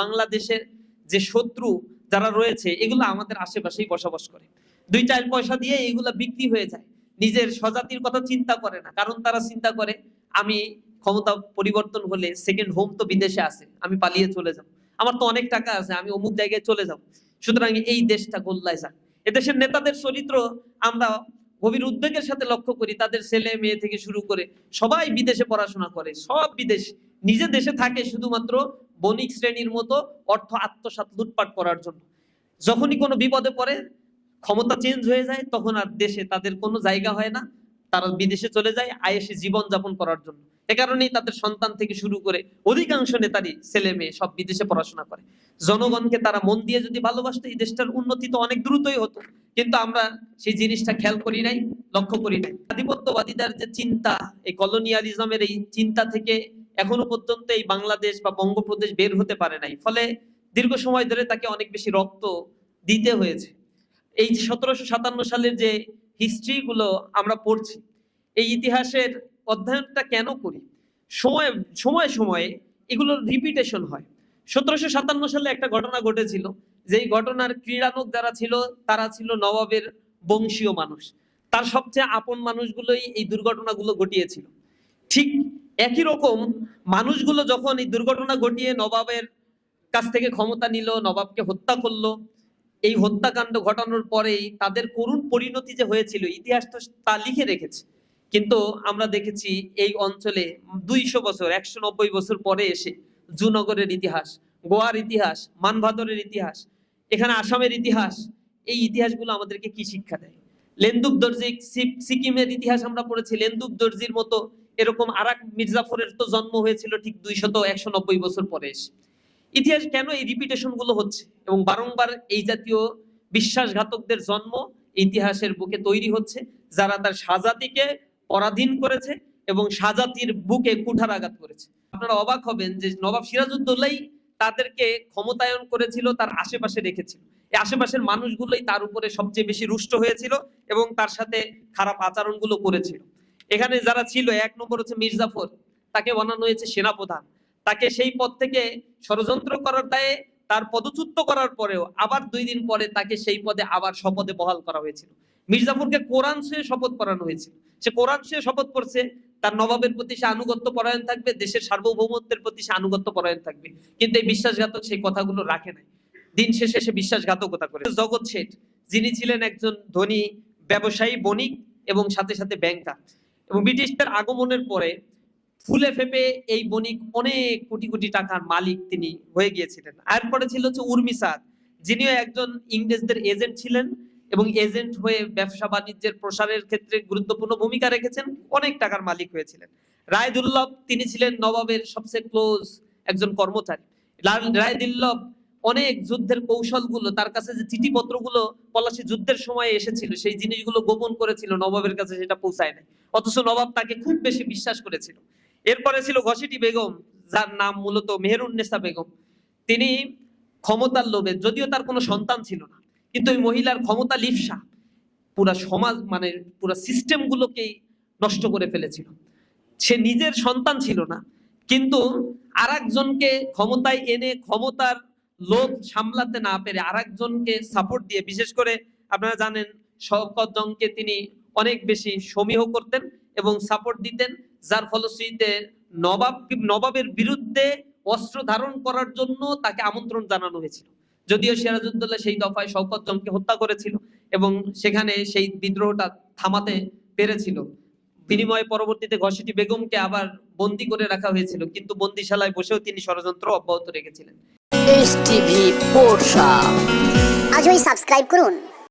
বাংলাদেশের যে শত্রু যারা রয়েছে, এগুলো আমাদের আশেপাশেই বসবাস করে। দুই চার পয়সা দিয়ে এগুলা বিক্রি হয়ে যায়। নিজের স্বজাতির কথা চিন্তা করে না, কারণ তারা চিন্তা করে, আমি ক্ষমতা পরিবর্তন হলে সেকেন্ড হোম তো বিদেশে আছে, আমি পালিয়ে চলে যাব। আমার তো অনেক টাকা আছে, আমি অমুক জায়গায় চলে যাব। সুতরাং এই দেশটা গোল্লায় যাক। এদেশের নেতাদের চরিত্র আমরা গভীর উদ্বেগের সাথে লক্ষ্য করি, তাদের ছেলে মেয়ে থেকে শুরু করে সবাই বিদেশে পড়াশোনা করে, সব বিদেশ, নিজে দেশে থাকে শুধুমাত্র বণিক শ্রেণির মতো অর্থ আত্মসাৎ লুটপাট করার জন্য। যখনই কোনো বিপদে পড়ে, ক্ষমতা চেঞ্জ হয়ে যায়, তখন আর দেশে তাদের কোনো জায়গা হয় না। তারা বিদেশে চলে যায় আয়েসে জীবন যাপন করার জন্য। এ কারণেই তাদের সন্তান থেকে শুরু করে অধিকাংশ নেতারই ছেলে মেয়ে সব বিদেশে পড়াশোনা করে। জনগণকে তারা মন দিয়ে যদি ভালোবাসতো, এই দেশটার উন্নতি তো অনেক দ্রুতই হতো। কিন্তু আমরা সেই জিনিসটা খেয়াল করি নাই, লক্ষ্য করি নাই। আধিপত্যবাদীদের যে চিন্তা, এই কলোনিয়ালিজমের এই চিন্তা থেকে এখনও পর্যন্ত এই বাংলাদেশ বা বঙ্গপ্রদেশ বের হতে পারে নাই। ফলে দীর্ঘ সময় ধরে তাকে অনেক বেশি রক্ত দিতে হয়েছে। এই যে সতেরোশো সাতান্ন সালের যে হিস্ট্রি গুলো আমরা পড়ছি এই ইতিহাসের অধ্যয়নটা কেন করি? সময় সময় সময়ে এগুলোর রিপিটেশন হয়। সতেরোশো সাতান্ন সালে একটা ঘটনা ঘটেছিল যেই ঘটনার ক্রীড়ানক যারা ছিল তারা ছিল নবাবের বংশীয় মানুষ। তার সবচেয়ে আপন মানুষগুলোই এই দুর্ঘটনাগুলো ঘটিয়েছিল। ঠিক একই রকম মানুষগুলো যখন এই দুর্ঘটনা ঘটিয়ে নবাবের কাছ থেকে ক্ষমতা নিল, নবাবকে হত্যা করল, এই হত্যাকাণ্ড ঘটানোর পরেই তাদের করুণ পরিণতি যে হয়েছিল, ইতিহাস তো তা লিখে রেখেছে। কিন্তু আমরা দেখেছি এই অঞ্চলে দুইশো বছর, একশো নব্বই বছর পরে এসে জুনগরের ইতিহাস, গোয়ার ইতিহাস, মানভাদরের ইতিহাস, এখানে আসামের ইতিহাস, এই ইতিহাসগুলো আমাদেরকে কি শিক্ষা দেয়? লেন্দুব দর্জি সিকিমের ইতিহাস আমরা পড়েছি লেন্দুব দর্জির মতো এরকম আরাক মির্জাফরের তো জন্ম হয়েছিল ঠিক দুইশত একশো নব্বই বছর পরে। এসে ইতিহাস কেন এই রিপিটেশনগুলো হচ্ছে? এবং বারংবার এই জাতীয় বিশ্বাসঘাতকদের জন্ম ইতিহাসের বুকে তৈরি হচ্ছে, যারা তার সাজাতিকে পরাধীন করেছে এবং সাজাতির বুকে কুঠারাঘাত করেছে। আপনারা অবাক হবেন যে নবাব সিরাজউদ্দৌলাই তাদেরকে ক্ষমতায়ন করেছিল, তার আশেপাশে রেখেছিল। এই আশেপাশের মানুষগুলোই তার উপরে সবচেয়ে বেশি রুষ্ট হয়েছিল এবং তার সাথে খারাপ আচরণগুলো করেছিল। এখানে যারা ছিল, এক নম্বর হচ্ছে মির্জাফর। তাকে বানানো হয়েছে সেনাপ্রধান। তাকে সেই পদ থেকে ষড়যন্ত্র করার দায়ে তার পদচ্যুত করার পরেও আবার দুই দিন পরে তাকে সেই পদে আবার শপথে বহাল করা হয়েছিল। মির্জাফরকে কোরআন ছুঁয়ে শপথ করানো হয়েছিল। সে কোরআন ছুঁয়ে শপথ করছে তার নবাবের প্রতি সে আনুগত্য পরায়ণ থাকবে, দেশের সার্বভৌমত্বের প্রতি সে আনুগত্য পরায়ণ থাকবে। কিন্তু এই বিশ্বাসঘাতক সেই কথাগুলো রাখে নাই। দিন শেষে সে বিশ্বাসঘাতকতা করে। জগৎ শেঠ, যিনি ছিলেন একজন ধনী, ব্যবসায়ী, বণিক এবং সাথে সাথে ব্যাংকার। এবং ব্রিটিশদের আগমনের পরে ফুলে ফেপে এই বণিক অনেক কোটি কোটি টাকার মালিক তিনি হয়ে গিয়েছিলেন। এরপরে ছিল হচ্ছে উর্মিসাদ যিনিও একজন ইংরেজদের এজেন্ট ছিলেন এবং এজেন্ট হয়ে ব্যবসা বাণিজ্যের প্রসারের ক্ষেত্রে গুরুত্বপূর্ণ ভূমিকা রেখেছেন, অনেক টাকার মালিক হয়েছিলেন। রায় দুর্লভ তিনি ছিলেন নবাবের সবচেয়ে ক্লোজ একজন কর্মচারী। রায় দুর্লভ অনেক যুদ্ধের কৌশলগুলো, তার কাছে যে চিঠিপত্রগুলো পলাশি যুদ্ধের সময় এসেছিল, সেই জিনিসগুলো গোপন করেছিল, নবাবের কাছে সেটা পৌঁছায় নাই। অথচ নবাব তাকে খুব বেশি বিশ্বাস করেছিল। এরপরে ছিল ঘসিটি বেগম, যার নাম মূলত মেহেরুন্নেসা বেগম। তিনি ক্ষমতার লোভে, যদিও তার কোনো সন্তান ছিল না, কিন্তু ওই মহিলার ক্ষমতা লিপসা, পুরা সমাজ মানে পুরা সিস্টেম গুলোকেই নষ্ট করে ফেলেছিল। সে নিজের সন্তান ছিল না, কিন্তু আর ক্ষমতায় এনে, ক্ষমতার লোভ সামলাতে না পেরে আর একজনকে সাপোর্ট দিয়ে, বিশেষ করে আপনারা জানেন শওকত তিনি অনেক বেশি সমীহ করতেন এবং সাপোর্ট দিতেন। যার ফলশ্রুতিতে নবাব, নবাবের বিরুদ্ধে অস্ত্র ধারণ করার জন্য তাকে আমন্ত্রণ জানানো হয়েছিল। যদিও সিরাজউদ্দৌলা সেই দফায় শওকত জংকে হত্যা করেছিল এবং সেখানে সেই বিদ্রোহটা থামাতে পেরেছিল। বিনিময়ে পরবর্তীতে ঘসিটি বেগমকে আবার বন্দি করে রাখা হয়েছিল কিন্তু বন্দিশালায় বসেও তিনি ষড়যন্ত্র অব্যাহত রেখেছিলেন। এস টিভি পোর্শা আজই সাবস্ক্রাইব করুন।